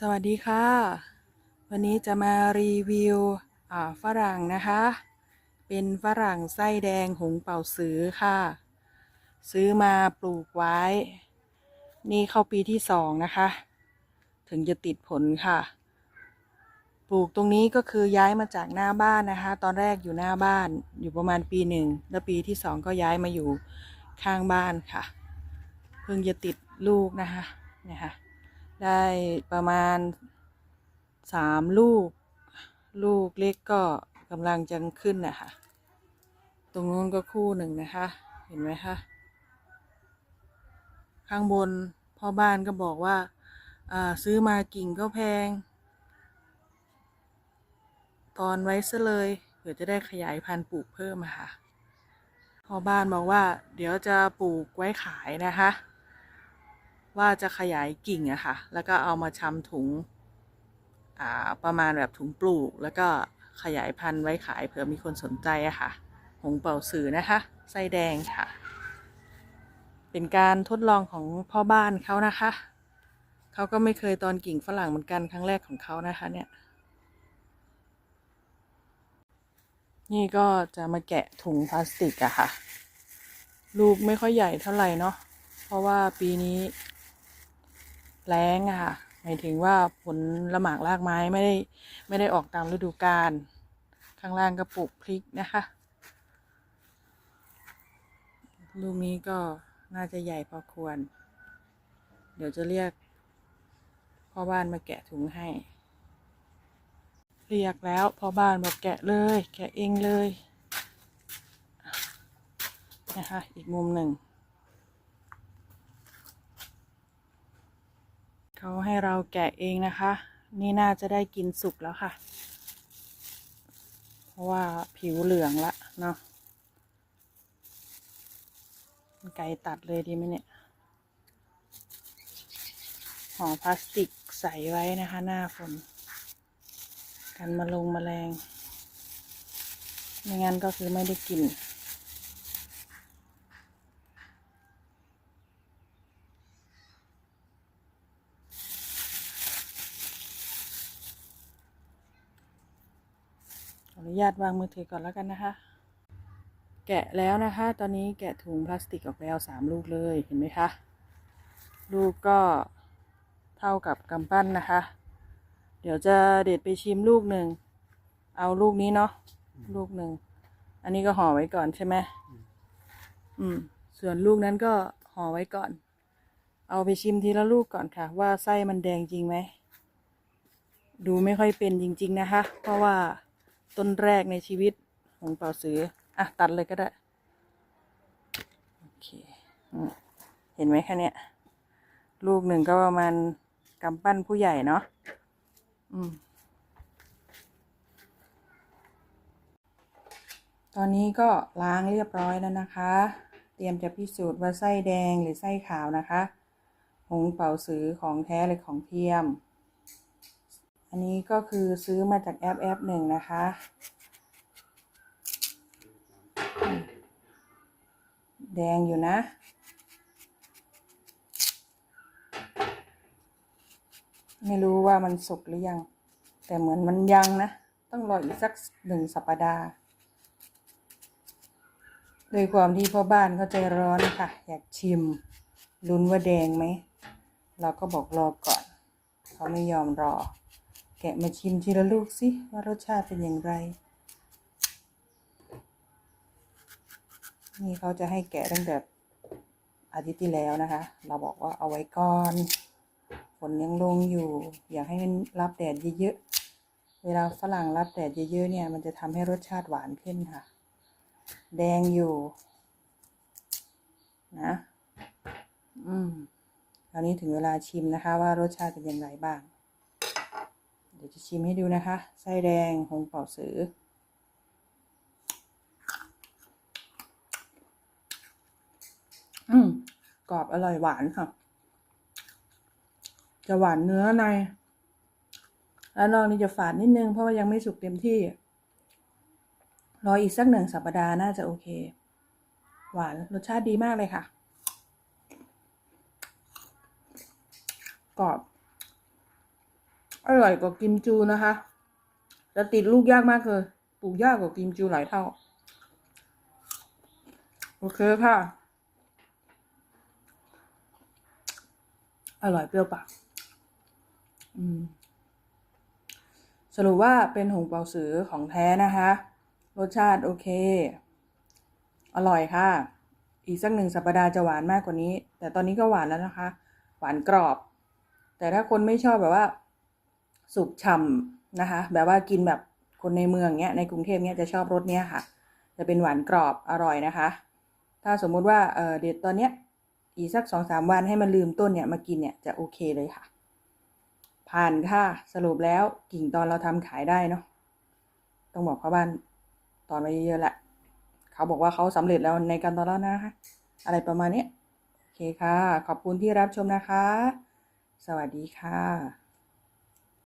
สวัสดีค่ะ วันนี้จะมารีวิวฝรั่งนะคะ เป็นฝรั่งไส้แดงหงเป่าซื้อค่ะ ซื้อมาปลูกไว้ นี่เข้าปีที่สองนะคะ ถึงจะติดผลค่ะ ปลูกตรงนี้ก็คือย้ายมาจากหน้าบ้านนะคะ ตอนแรกอยู่หน้าบ้านอยู่ประมาณปีหนึ่งแล้วปีที่สองก็ย้ายมาอยู่ข้างบ้านค่ะ เพิ่งจะติดลูกนะคะเนี่ยค่ะ ได้ประมาณสามลูก ลูกเล็กก็กำลังจะขึ้นนะคะ ตรงนู้นก็คู่หนึ่งนะคะ เห็นไหมคะ ข้างบนพ่อบ้านก็บอกว่าซื้อมากิ่งก็แพง ตอนไว้ซะเลยเผื่อจะได้ขยายพันธุ์ปลูกเพิ่มค่ะพ่อบ้านบอกว่า เดี๋ยวจะปลูกไว้ขายนะคะ ว่าจะขยายกิ่งอะค่ะ แล้วก็เอามาชำถุงประมาณแบบถุงปลูก แล้วก็ขยายพันธุ์ไว้ขายเผื่อมีคนสนใจอะค่ะ หงเป่าสือนะคะไส้แดงค่ะ เป็นการทดลองของพ่อบ้านเขานะคะ เขาก็ไม่เคยตอนกิ่งฝรั่งเหมือนกันครั้งแรกของเขานะคะเนี่ย นี่ก็จะมาแกะถุงพลาสติกอะค่ะ ลูกไม่ค่อยใหญ่เท่าไหร่เนาะ เพราะว่าปีนี้ แล้งอะค่ะหมายถึงว่าผลละหมากรากไม้ไม่ได้ไม่ได้ออกตามฤดูกาลข้างล่างก็ปลูกพริกนะคะลูกนี้ก็น่าจะใหญ่พอควร เดี๋ยวจะเรียกพ่อบ้านมาแกะถุงให้ เรียกแล้วพ่อบ้านบอกแกะเลย แกะเองเลยนะคะอีกมุมหนึ่ง เขาให้เราแกะเองนะคะ นี่น่าจะได้กินสุกแล้วค่ะ เพราะว่าผิวเหลืองละเนาะไก่ตัดเลยดีไหมเนี่ยห่อพลาสติกใส่ไว้นะคะ หน้าฝน กันมาลงแมลงไม่งั้นก็คือไม่ได้กิน ออนุญาตวางมือถือก่อนแล้วกันนะคะ แกะแล้วนะคะ ตอนนี้แกะถุงพลาสติกออกแล้วสามลูกเลยเห็นไหมคะลูกก็เท่ากับกำปั้นนะคะ เดี๋ยวจะเด็ดไปชิมลูกหนึ่งเอาลูกนี้เนาะลูกหนึ่งอันนี้ก็ห่อไว้ก่อนใช่ไหมอืม ส่วนลูกนั้นก็ห่อไว้ก่อน เอาไปชิมทีละลูกก่อนค่ะ ว่าไส้มันแดงจริงไหม ดูไม่ค่อยเป็นจริง ๆ นะคะ เพราะว่า ต้นแรกในชีวิตของเป่าสือ อะ ตัดเลยก็ได้ โอเค เห็นไหมคะเนี่ย ลูกหนึ่งก็ประมาณกำปั้นผู้ใหญ่เนาะอืมตอนนี้ก็ล้างเรียบร้อยแล้วนะคะ เตรียมจะพิสูจน์ว่าไส้แดงหรือไส้ขาวนะคะ หงเป่าสือของแท้หรือของเทียม อันนี้ก็คือซื้อมาจากแอปแอปหนึ่งนะคะ แดงอยู่นะ ไม่รู้ว่ามันสุกหรือยัง แต่เหมือนมันยังนะ ต้องรออีกสักหนึ่งสัปดาห์โดยความที่พ่อบ้านเขาใจร้อนค่ะ อยากชิมลุ้นว่าแดงไหม เราก็บอกรอก่อน เขาไม่ยอมรอ กะมาชิมทีละลูกสิว่ารสชาติเป็นอย่างไร นี่เขาจะให้แกะตั้งแต่อาทิตย์ที่แล้วนะคะ เราบอกว่าเอาไว้ก่อนฝนยังลงอยู่ อยากให้มันรับแดดเยอะๆ เวลาฝรั่งรับแดดเยอะๆเนี่ยมันจะทำให้รสชาติหวานขึ้นค่ะ แดงอยู่นะ อืมตอนนี้ถึงเวลาชิมนะคะว่ารสชาติเป็นอย่างไรบ้าง ดี๋ยวจะชิมให้ดูนะคะ ไส้แดงหงเป่าสือ อืมกรอบอร่อยหวานค่ะ จะหวานเนื้อใน แล้วนอกนี้จะฝาดนิดนึง เพราะว่ายังไม่สุกเต็มที่ รออีกสักหนึ่งสัปดาห์น่าจะโอเค หวานรสชาติดีมากเลยค่ะ กรอบ อร่อยกว่ากิมจูนะคะแต่ติดลูกยากมากเลยปลูกยากกว่ากิมจูหลายเท่า โอเคค่ะ อร่อยเปรี้ยวปากอืมสรุปว่าเป็นหงเปาสือของแท้นะคะ รสชาติโอเค อร่อยค่ะ อีกสักหนึ่งสัปดาห์จะหวานมากกว่านี้ แต่ตอนนี้ก็หวานแล้วนะคะ หวานกรอบ แต่ถ้าคนไม่ชอบแบบว่า สุกฉ่ำนะคะ แบบว่ากินแบบคนในเมืองเนี้ยในกรุงเทพเนี้ยจะชอบรสเนี้ยค่ะ จะเป็นหวานกรอบอร่อยนะคะ ถ้าสมมุติว่าเออเด็ดตอนเนี้ยอีกสักสองสามวันให้มันลืมต้นเนี่ยมากินเนี่ยจะโอเคเลยค่ะ ผ่านค่ะสรุปแล้วกิ่งตอนเราทำขายได้เนาะต้องบอกพ่อบ้านตอนไว้เยอะๆแหละเขาบอกว่าเขาสำเร็จแล้วในการตอนแล้วนะคะ อะไรประมาณเนี้ยโอเคค่ะ ขอบคุณที่รับชมนะคะ สวัสดีค่ะ